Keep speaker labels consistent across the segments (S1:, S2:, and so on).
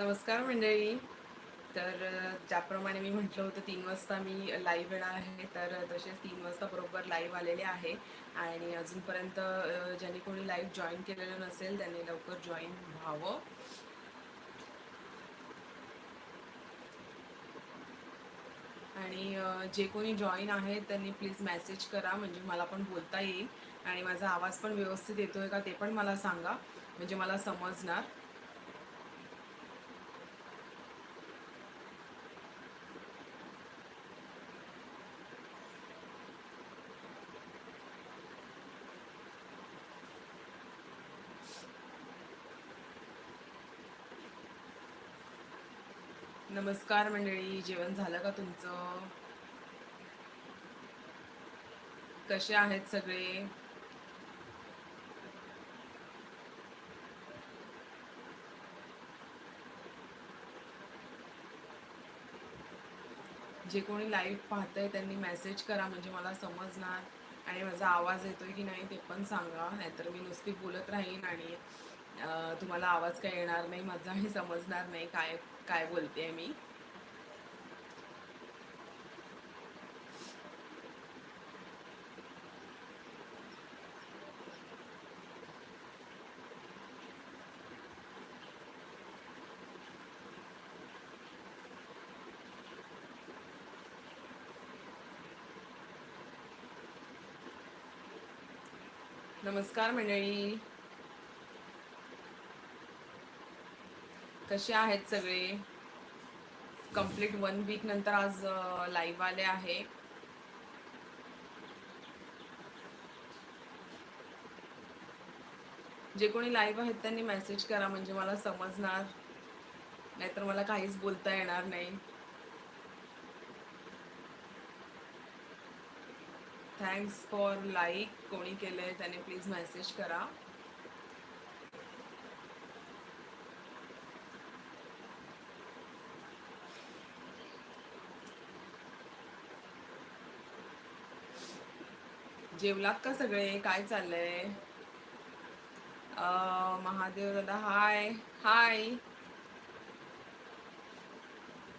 S1: नमस्कार मंडळी. तर ज्याप्रमाणे मी म्हटलं होतं तीन वाजता मी लाईव्ह येणार आहे. तर तसेच तीन वाजता बरोबर लाईव्ह आलेले आहे. आणि अजूनपर्यंत ज्यांनी कोणी लाईव्ह जॉईन केलेलं नसेल त्यांनी लवकर जॉईन व्हावं. आणि जे कोणी जॉईन आहेत त्यांनी प्लीज मेसेज करा. म्हणजे मला पण बोलता येईल. आणि माझा आवाज पण व्यवस्थित येतोय का ते पण मला सांगा. म्हणजे मला समजणार. नमस्कार मंडळी जेवण झालं का तुमचं? कसे आहेत सगळे? जे कोणी लाईव्ह पाहतंय त्यांनी मेसेज करा म्हणजे मला समजणार आणि माझा आवाज येतोय की नाही ते पण सांगा नाहीतर मी नुसती बोलत राहीन आणि तुम्हाला आवाज काय येणार नाही माझाही समजणार नाही काय काय बोलते मी. नमस्कार मंडळी. कसे आहेत सगळे? कंप्लीट वन वीक नंतर आज लाईव्ह आले आहे. जे कोणी लाईव्ह आहेत त्यांनी मेसेज करा म्हणजे मला समजणार. नाहीतर मला काहीच बोलता येणार नाही. थँक्स फॉर लाईक कोणी केलंय त्याने प्लीज मेसेज करा. जेवलात का सगळे? काय चाललंय? महादेव दादा हाय. हाय.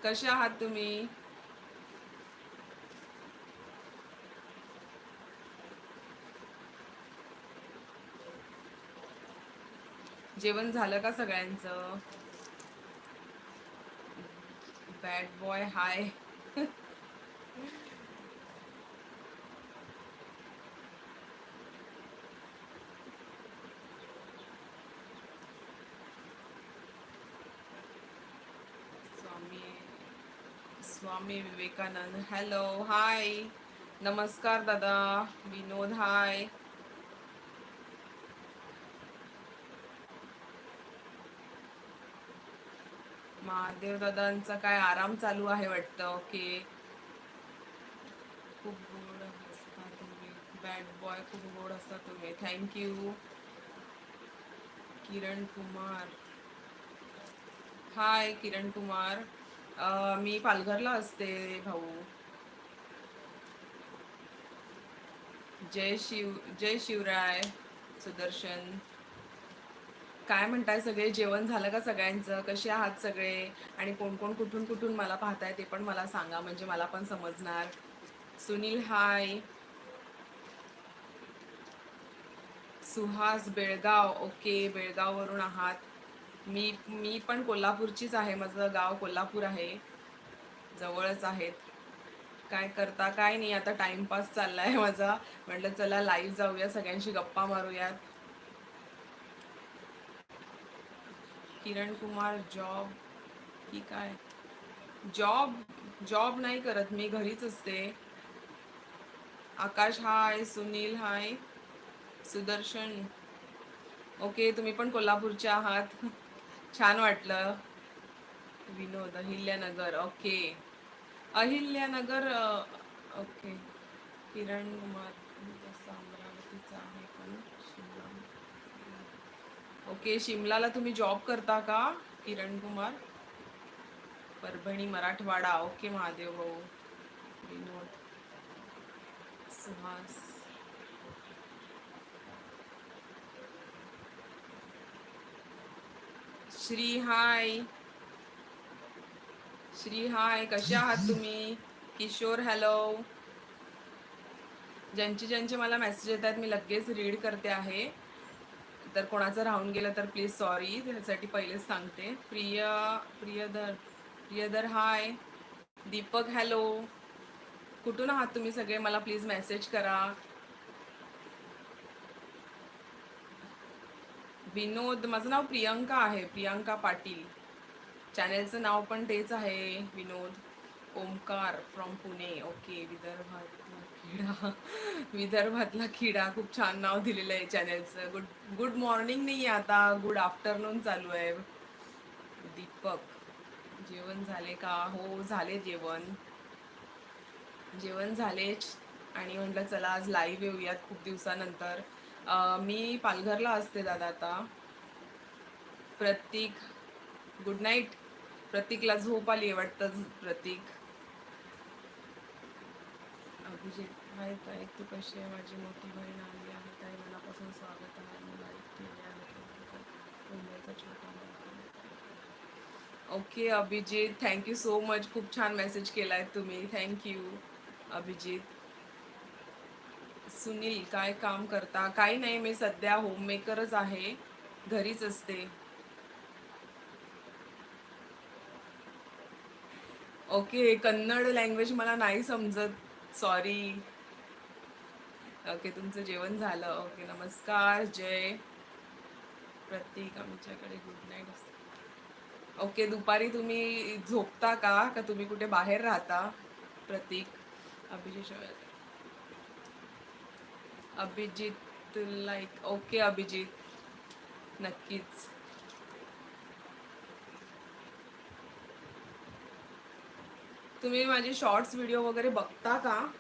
S1: कसे आहात तुम्ही? जेवण झालं का सगळ्यांचं? Bad boy hi Swami Swami Vivekananda. Hello hi नमस्कार दादा. विनोद हाय महादेव दादांचा काय आराम चालू आहे वाटतं? ओके. खूप गोड असता तुम्ही. बॅड बॉय खूप गोड असता तुम्ही. Thank you Kiran Kumar. Hi Kiran Kumar. मी पालघरला असते भाऊ. जय शिव जय शिवराय सुदर्शन. काय म्हणताय सगळे? जेवण झालं का सगळ्यांचं? कसे आहात सगळे? आणि कोण कोण कुठून कुठून मला पाहताय ते पण मला सांगा म्हणजे मला पण समजणार. सुनील हाय. सुहास बेळगाव ओके बेळगाववरून आहात. मी मी पण कोल्हापूरचीच आहे. माझं गाव कोल्हापूर आहे. जवळच आहेत. काय करता काय नाही. आता टाइमपास चाललाय माझा. म्हटलं चला लाईव्ह जाऊया. सगळ्यांशी गप्पा मारूयात. किरण कुमार जॉब की काय? जॉब जॉब नाही करत. मी घरीच असते. Akash hi Sunil hi Sudarshan. Okay तुम्ही पण कोल्हापूरचे आहात. छान वाटलं. विनोद अहिल्यानगर ओके अहिल्यानगर ओके किरण कुमार तसं अमरावतीचा आहे पण शिमला. ओके शिमलाला तुम्ही जॉब करता का? किरण कुमार? परभणी मराठवाडा ओके महादेव भाऊ. विनोद सुहास. श्री हाय. श्री हाय कसे आहात तुम्ही? किशोर हॅलो ज्यांचे ज्यांचे मला मेसेज येतात मी लगेच रीड करते आहे. तर कोणाचं राहून गेलं तर प्लीज सॉरी त्यासाठी पहिलेच सांगते. प्रिय प्रियदर प्रियदर हाय. दीपक हॅलो कुठून आहात तुम्ही सगळे? मला प्लीज मेसेज करा. विनोद माझं नाव प्रियंका आहे प्रियंका पाटील. चॅनेलचं नाव पण तेच आहे विनोद ओमकार फ्रॉम पुणे. ओके विदर्भातला किडा विदर्भातला किडा खूप छान नाव दिलेलं आहे चॅनेलचं गुड गुड मॉर्निंग नाही आहे आता गुड आफ्टरनून चालू आहे. दीपक जेवण झाले का? हो झाले जेवण. जेवण झाले आणि म्हटलं चला आज लाईव्ह येऊयात खूप दिवसानंतर. मी पालघरला असते दादा आता. प्रतीक गुड नाईट प्रतीकला झोप आली आहे वाटतं प्रतीक. अभिजित हाय ताई तू कशी आहे? माझी मोठी बहीण आली आहे. ताई मनापासून स्वागत आहे. मला आहे. मुंबईचा छोटा okay Abhijit thank you so much खूप छान मेसेज केला आहे तुम्ही थँक्यू अभिजित. सुनील काय काम करता? काही नाही मी सध्या होममेकरच आहे. घरीच असते. ओके कन्नड लँग्वेज मला नाही समजत. सॉरी ओके तुमचं जेवण झालं. ओके नमस्कार. जय. प्रतीक आमच्याकडे गुड नाईट असते. ओके दुपारी तुम्ही झोपता का? का तुम्ही कुठे बाहेर राहता? Pratik Abhijit Abhijit like okay Abhijit. नक्कीच. तुम्ही माझे शॉर्ट्स व्हिडिओ वगैरे बघता का?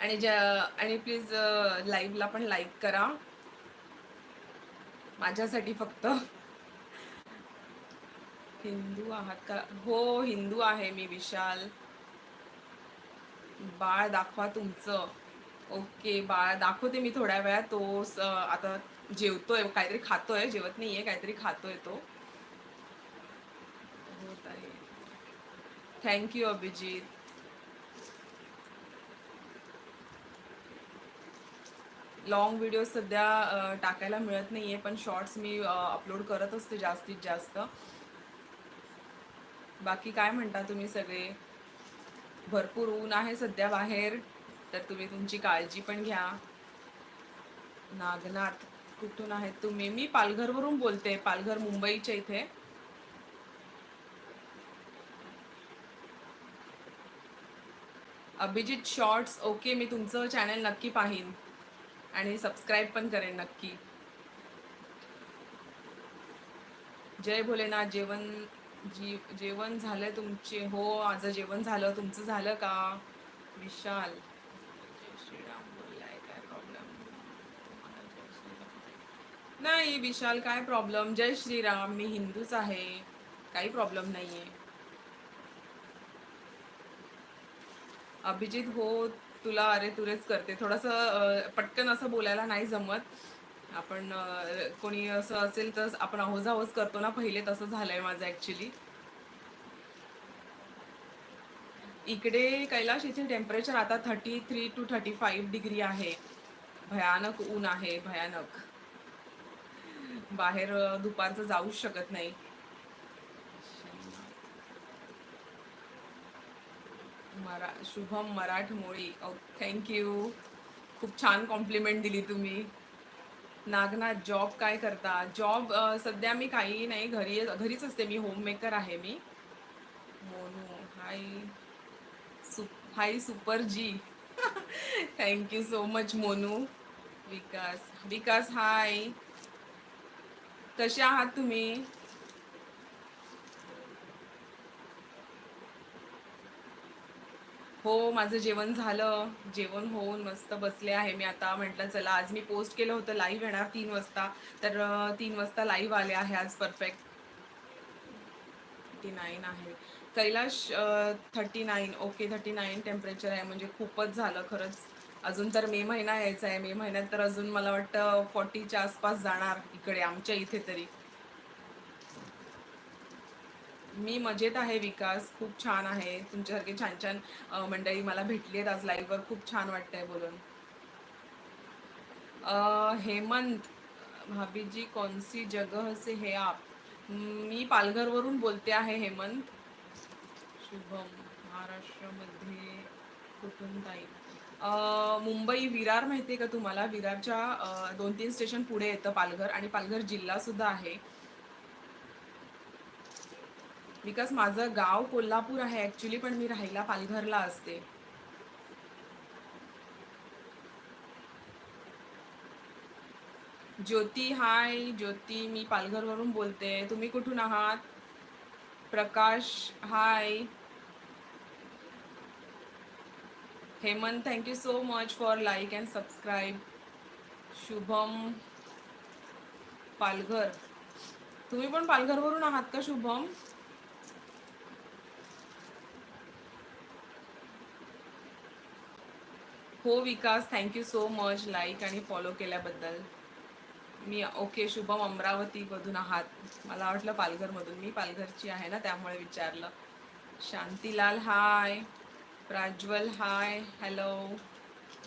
S1: आणि ज्या आणि प्लीज लाईव्हला पण लाईक करा. माझ्यासाठी फक्त. हिंदू आहात का? हो हिंदू आहे मी विशाल. बाळ दाखवा तुमचं. ओके बाळ दाखवते मी थोड्या वेळात. तो आता जेवतोय काहीतरी खातोय जेवत नाहीये काहीतरी खातोय तो. होत आहे. थँक्यू अभिजित. लॉंग व्हिडिओ सध्या टाकायला मिळत नाहीये पण शॉर्ट्स मी अपलोड करत असते जास्तीत जास्त. बाकी काय म्हणता तुम्ही सगळे? भरपूर ऊन आहे सध्या बाहेर. तर तुम्ही तुमची काळजी पण घ्या. नागनाथ कुठून आहेत तुम्ही? मी पालघरवरून बोलते. पालघर मुंबईच्या इथे. अभिजित शॉर्ट्स ओके मी तुमचं चॅनल नक्की पाहीन. आणि सबस्क्राईब पण करेन नक्की. जय भोलेनाथ जेवण जी जेवण झालं तुमचे? हो माझं जेवण झालं. तुमचं झालं का? विशाल जय श्रीराम बोललाय काय प्रॉब्लेम नाही विशाल काय प्रॉब्लेम जय श्रीराम मी हिंदूच आहे. काही प्रॉब्लेम नाहीये. अभिजित हो तुला अरे तुरेच करते. थोडंसं पटकन असं बोलायला नाही जमत. आपण कोणी असं असेल तर आपण आहोज आहोज करतो ना. पहिले तसं झालंय माझं ऍक्च्युली इकडे कैलाश इथे टेम्परेचर आता thirty three two thirty five degree आहे. भयानक ऊन आहे भयानक. बाहेर दुपारचं जाऊच शकत नाही. मरा शुभम मराठमोळी. Oh, थँक्यू खूप छान कॉम्प्लिमेंट दिली तुम्ही. नागनाथ जॉब काय करता? जॉब सध्या मी काही नाही. घरी घरीच असते मी. होममेकर आहे मी. मोनू हाय सु hi super ji thank you so much Monu. Vikas Vikas hi कसे आहात तुम्ही? हो माझं जेवण झालं. जेवण होऊन मस्त बसले आहे मी आता. म्हटलं चला आज मी पोस्ट केलं होतं लाईव्ह येणार तीन वाजता. तर तीन वाजता लाईव्ह आले आहे आज परफेक्ट थर्टी नाईन आहे. Kailash thirty nine okay thirty nine temperature आहे. म्हणजे खूपच झालं खरंच. अजून तर मे महिना यायचा आहे. मे महिन्यात तर अजून मला वाटतं फॉर्टीच्या आसपास जाणार इकडे आमच्या इथे तरी. मी मजेत आहे विकास खूप छान आहे. तुमच्यासारखे छान छान मंडळी मला भेटली आहेत आज लाईव्हवर खूप छान वाटतंय बोलून. हेमंत भाभी जी कौन जगह से हे आप? मी पालघरवरून बोलते आहे हेमंत. शुभम महाराष्ट्रामध्ये कुठून ताई मुंबई विरार माहिती आहे का तुम्हाला? विरारच्या दोन तीन स्टेशन पुढे येतं पालघर आणि पालघर जिल्हा सुद्धा आहे. बिकॉज माझं गाव कोल्हापूर आहे ऍक्च्युली पण मी राहायला पालघरला असते. ज्योती हाय ज्योती मी पालघरवरून बोलते. तुम्ही कुठून आहात? Prakash hi Hemant thank you so much for like and subscribe Shubham Palghar. तुम्ही पण पालघरवरून आहात का शुभम? हो Vikas thank you so much like आणि फॉलो केल्याबद्दल. मी ओके शुभम अमरावतीमधून आहात. मला वाटलं पालघरमधून. मी पालघरची आहे ना त्यामुळे विचारलं. Shantilal hi Prajwal hi hello.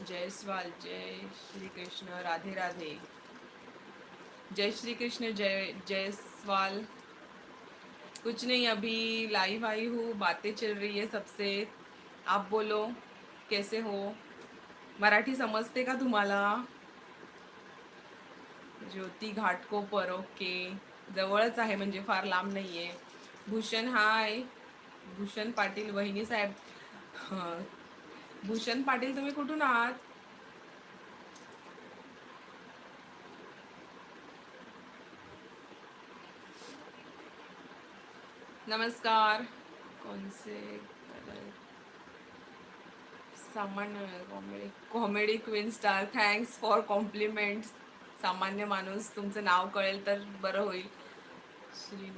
S1: Jaiswal जय श्री कृष्ण राधे राधे. जय श्री कृष्ण जय जयस्वाल कुछ नहीं अभी लाइव आई हूँ बातें चल रही है सबसे. आप बोलो कैसे हो? मराठी समजते का तुम्हाला? ज्योती घाटको ओके जवळच आहे म्हणजे फार लांब नाही आहे भूषण हाय. भूषण पाटील वहिनी साहेब भूषण पाटील तुम्ही कुठून आहात? नमस्कार. कोणसे सामान्य comedy comedy queen star thanks for compliment सामान्य माणूस तुमचं नाव कळेल तर बरं होईल. श्री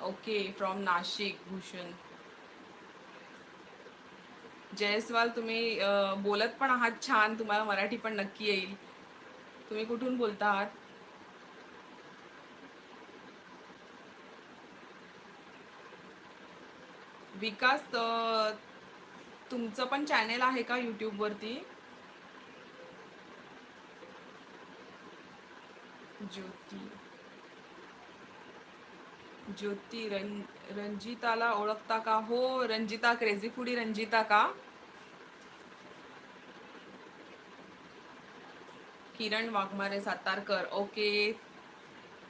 S1: ओके फ्रॉम नाशिक भूषण जयस्वाल तुम्ही बोलत पण आहात छान. तुम्हाला मराठी पण नक्की येईल. तुम्ही कुठून बोलता आहात? विकास तुमचं पण चॅनेल आहे का यूट्यूबवरती ज्योती. ज्योती रं रंजिताला ओळखता का? हो रंजिता क्रेझी फुडी रंजिता का? किरण वाघमारे सातारकर. ओके.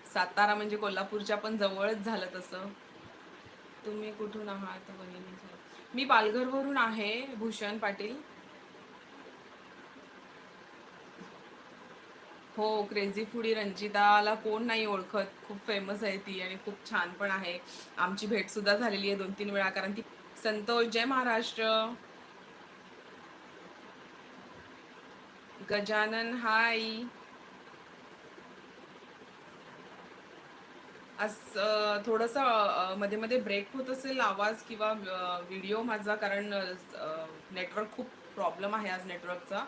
S1: सातारा म्हणजे कोल्हापूरच्या पण जवळच झालं तसं. तुम्ही कुठून आहात वहिनी मी पालघरवरून आहे भूषण पाटील. हो क्रेझी फुडी रंजिताला कोण नाही ओळखत. खूप फेमस आहे ती आणि खूप छान पण आहे. आमची भेट सुद्धा झालेली आहे दोन तीन वेळा कारण ती संतोष जय महाराष्ट्र. गजानन हाय अस थोडंसं मध्ये मध्ये ब्रेक होत असेल आवाज किंवा व्हिडिओ माझा कारण नेटवर्क खूप प्रॉब्लेम आहे आज नेटवर्कचा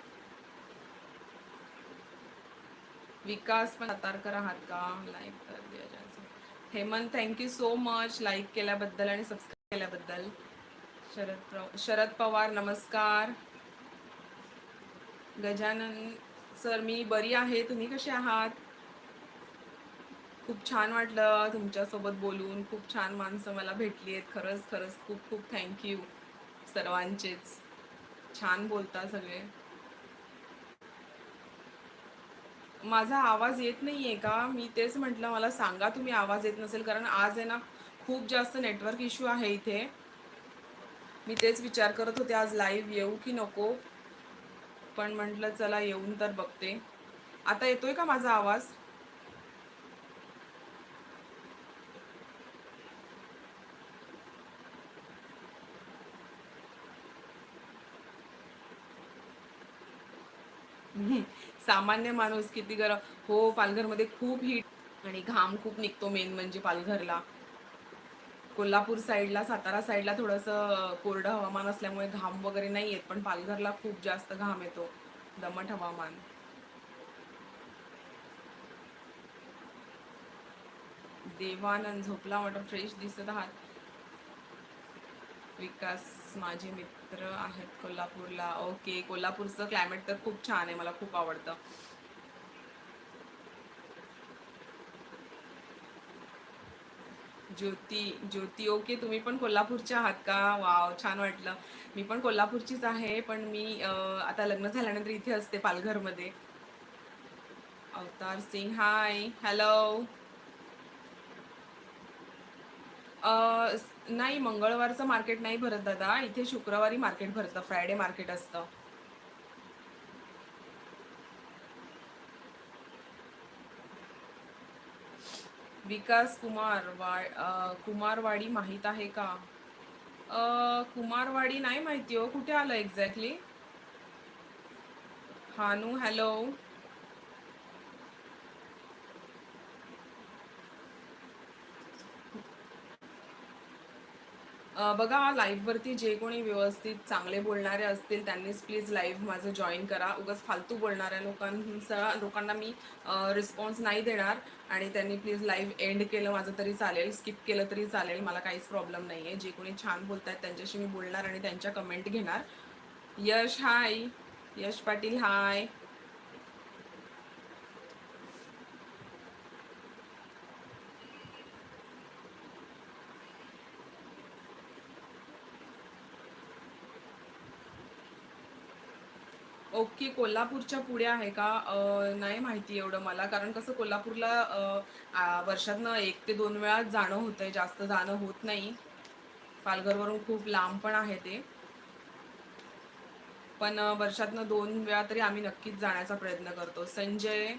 S1: विकास पण सातारकर आहात का? लाईक कर Hemant thank you so much like केल्याबद्दल आणि सबस्क्राईब केल्याबद्दल. शरद शरद पवार नमस्कार. गजानन सर मी बरी आहे. तुम्ही कसे आहात? खूप छान वाटलं तुमच्यासोबत बोलून. खूप छान माणसं मला भेटली आहेत खरंच खरंच खूप खूप थँक्यू सर्वांचेच. छान बोलता सगळे. माझा आवाज येत नाही आहे का? मी तेच म्हटलं मला सांगा तुम्ही आवाज येत नसेल कारण आज आहे ना खूप जास्त नेटवर्क इश्यू आहे इथे. मी तेच विचार करत होते आज लाईव्ह येऊ की नको? पण म्हटलं चला येऊन तर बघते. आता येतोय का माझा आवाज? हम्म. सामान्य माणूस किती गरम हो पालघरमध्ये खूप हीट आणि घाम खूप निघतो मेन म्हणजे पालघरला. कोल्हापूर साईडला सातारा साईडला थोडंसं कोरडं हवामान असल्यामुळे घाम वगैरे नाही येत पण पालघरला खूप जास्त घाम येतो दमट हवामान. देवानंद झोपला वाटत फ्रेश दिसत आहात. विकास माझे मित्र. आहेत कोल्हापूरला. ओके कोल्हापूरचं क्लायमेट तर खूप छान आहे मला खूप आवडतं. ज्योती ज्योती ओके तुम्ही पण कोल्हापूरच्या आहात का? वाव छान वाटलं. मी पण कोल्हापूरचीच आहे पण मी आता लग्न झाल्यानंतर इथे असते पालघरमध्ये. अवतार सिंग हाय हॅलो नाही मंगळवारचं मार्केट नाही भरत दादा. इथे शुक्रवारी मार्केट भरतं फ्रायडे मार्केट असतं. विकास कुमार वा कुमारवाडी माहीत आहे का? अं, कुमारवाडी नाही माहिती हो. कुठे आलं एक्झॅक्टली हानू हॅलो बघा लाईव्हवरती जे कोणी व्यवस्थित चांगले बोलणारे असतील त्यांनीच प्लीज लाईव्ह माझं जॉईन करा. उगाच फालतू बोलणाऱ्या लोकांचा लोकांना मी रिस्पॉन्स नाही देणार आणि त्यांनी प्लीज लाईव्ह एंड केलं माझं तरी चालेल स्किप केलं तरी चालेल मला काहीच प्रॉब्लेम नाही आहे जे कोणी छान बोलत आहेत त्यांच्याशी मी बोलणार आणि त्यांच्या कमेंट घेणार. यश हाय यश पाटील हाय ओके कोल्हापूरच्या पुढे आहे का? नाही माहिती एवढं मला. कारण कसं कोल्हापूरला वर्षातनं एक ते दोन वेळा जाणं होतंय. जास्त जाणं होत नाही. पालघरवरून खूप लांब पण आहे ते. पण वर्षातनं दोन वेळा तरी आम्ही नक्कीच जाण्याचा प्रयत्न करतो. संजय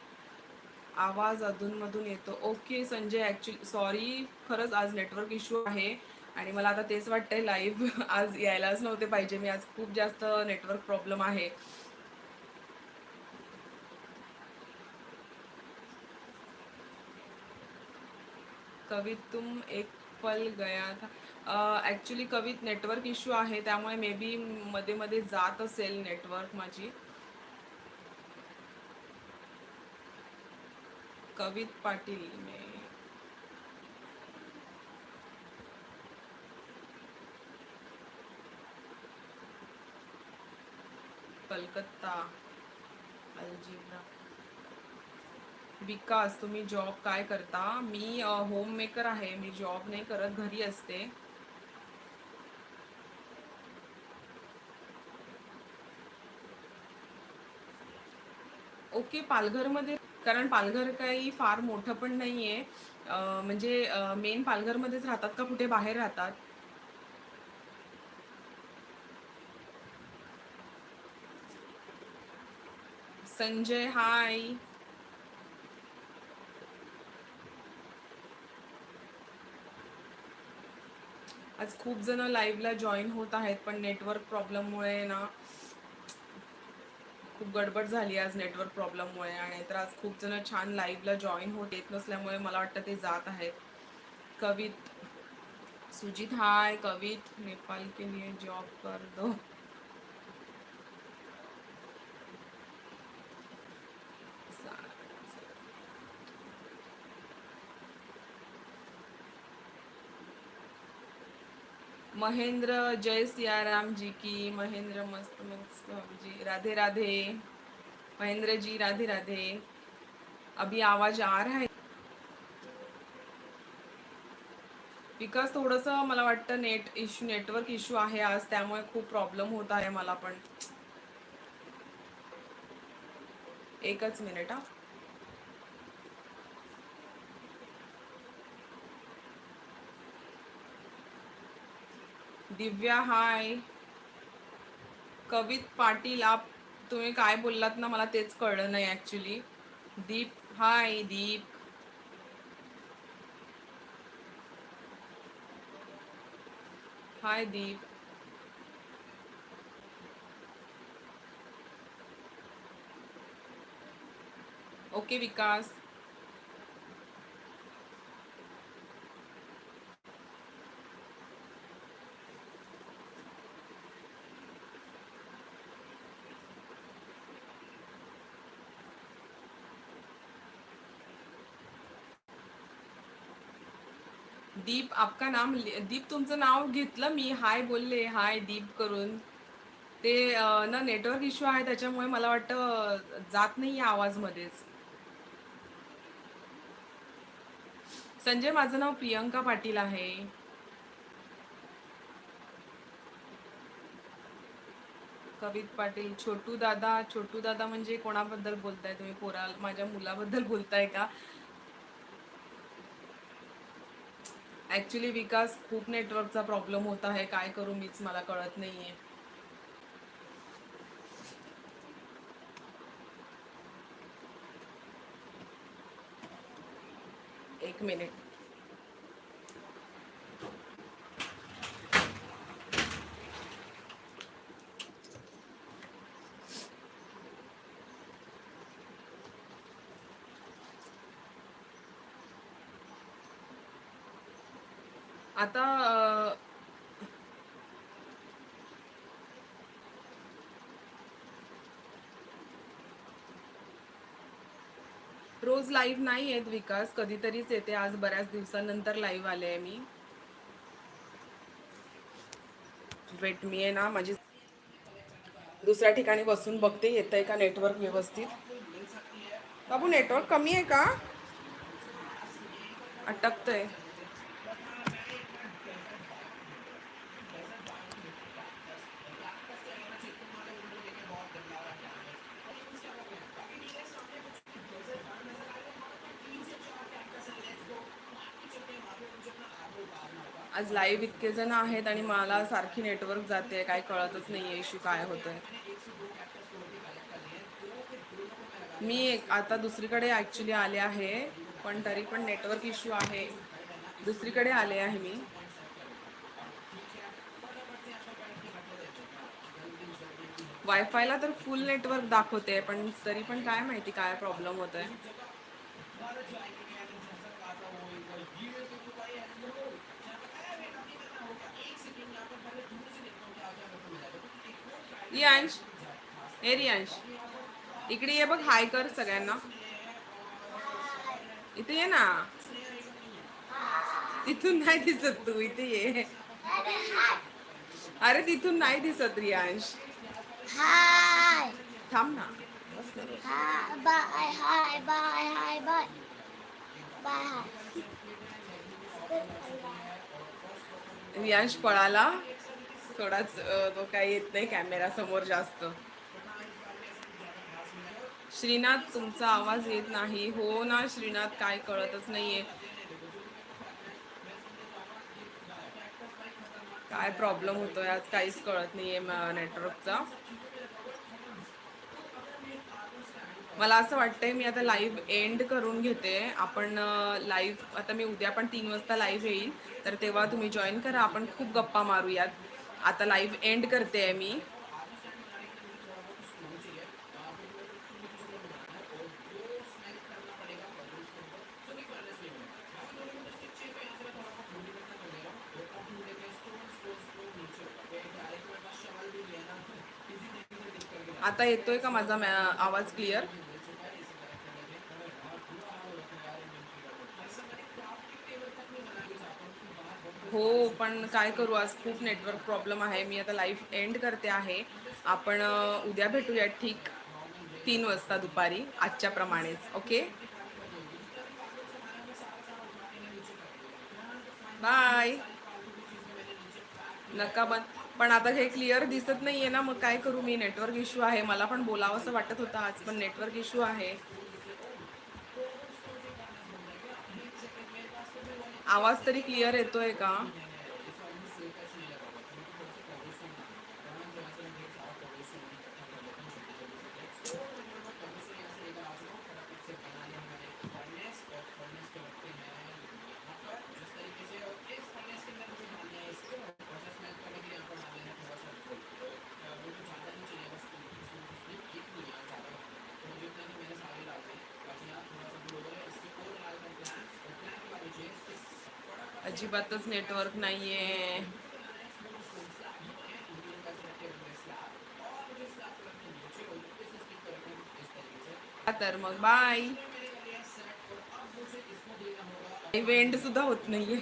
S1: आवाज अधूनमधून येतो. ओके संजय ॲक्च्युली सॉरी खरंच आज नेटवर्क इश्यू आहे. आणि मला आता तेच वाटतंय लाईव्ह आज यायलाच नव्हते पाहिजे. मी आज खूप जास्त नेटवर्क प्रॉब्लेम आहे. कवित तुम एक पल गया था. ॲक्च्युली कवित नेटवर्क इश्यू आहे त्यामुळे मे बी मध्ये मध्ये जात असेल नेटवर्क माझी. कवित पाटील मे कलकत्ता अल्जिब्रा. विकास तुम्ही जॉब काय करता? मी होम मेकर आहे. मी जॉब नाही करत. घरी असते. ओके पालघरमध्ये कारण पालघर काही फार मोठं पण नाही आहे म्हणजे मेन पालघरमध्येच राहतात का? कुठे बाहेर राहतात? संजय हाय आज खूप जण लाईव्हला जॉईन होत आहेत पण नेटवर्क प्रॉब्लेममुळे ना खूप गडबड झाली आज नेटवर्क प्रॉब्लेममुळे आणि तर आज खूप जण छान लाईव्हला जॉईन होत येत नसल्यामुळे मला वाटतं ते जात आहेत. कवित सुजित हाय कवित नेपाल के लिए जॉब कर दो. महेंद्र जय सियाराम जी की महेंद्र मस्त मस्त जी राधे राधे महेंद्र जी राधे राधे। अभी आवाज आ रहा है बिकॉज थोडस मला वाटतं नेट इश्यू नेटवर्क इश्यू आहे आज त्यामुळे खूप प्रॉब्लेम होत आहे मला पण. एकच मिनिट हा. दिव्या हाय. कवित पाटील आप तुम्ही काय बोललात ना मला तेच कळलं नाही ऍक्च्युली दीप हाय दीप. हाय दीप. ओके विकास.
S2: दीप आपका नाम दीप तुमचं नाव घेतलं मी हाय बोलले हाय दीप करून. ते ना नेटवर्क इश्यू आहे त्याच्यामुळे मला वाटतं जात नाही आवाज मध्येच संजय माझं नाव प्रियंका पाटील आहे. कवित पाटील छोटू दादा छोटू दादा म्हणजे कोणाबद्दल बोलताय तुम्ही? पोरा माझ्या मुलाबद्दल बोलताय का? ऍक्च्युली विकास खूप नेटवर्कचा प्रॉब्लेम होत आहे. काय करू मीच? मला कळत नाहीये. एक मिनिट आता रोज लाईव्ह नाही आहेत विकास. कधीतरीच येते. आज बऱ्याच दिवसानंतर लाईव्ह आले आहे मी. वेट मी आहे ना माझी दुसऱ्या ठिकाणी बसून बघते. येत आहे का नेटवर्क व्यवस्थित? बाबू नेटवर्क कमी आहे का? अटकतंय. आज लाईव्ह इतके जण आहेत आणि मला सारखी नेटवर्क जाते काय कळतच नाही आहे इश्यू काय होतोय. मी एक- आता दुसरीकडे ॲक्च्युली आले आहे पण तरी पण नेटवर्क इश्यू आहे. दुसरीकडे आले आहे मी. वायफायला तर फुल नेटवर्क दाखवते पण तरी पण काय माहिती काय प्रॉब्लेम होत आहे रियांश हे रियांश इकडे ये बघ हाय कर सगळ्यांना इथे ये ना तिथून नाही दिसत तू इथे ये अरे तिथून नाही दिसत रियांश. थांब ना.
S3: Hi. Bye. Hi. Bye. Bye. Hi.
S2: Riyansh पळाला थोडाच तो काही येत नाही कॅमेरा समोर जास्त. श्रीनाथ तुमचा आवाज येत नाही. हो ना श्रीनाथ काय कळतच नाहीये. काय प्रॉब्लेम होतोय आज? काहीच कळत नाहीये नेटवर्कचा मला असं वाटतंय मी आता लाईव्ह एंड करून घेते. आपण लाईव्ह आता मी उद्या पण तीन वाजता लाईव्ह येईल. तर तेव्हा तुम्ही जॉईन करा. आपण खूप गप्पा मारूयात. आता लाईव्ह एंड करते आहे मी. आता येतोय का माझा मॅ- आवाज क्लिअर हो पण काय करू? आज खूप नेटवर्क प्रॉब्लेम आहे. मी आता लाईव्ह एंड करते आहे. आपण उद्या भेटूया ठीक तीन वाजता दुपारी आजच्या प्रमाणेच. ओके बाय नका बंद. पण आता हे क्लिअर दिसत नाहीये ना मग काय करू? मी नेटवर्क इश्यू आहे. मला पण बोलावं असं वाटत होतं आज पण नेटवर्क इश्यू आहे. आवाज तरी क्लिअर येतोय का? अजिबातच नेटवर्क नाही आहे तर मग बाय इव्हेंट सुद्धा होत नाहीये.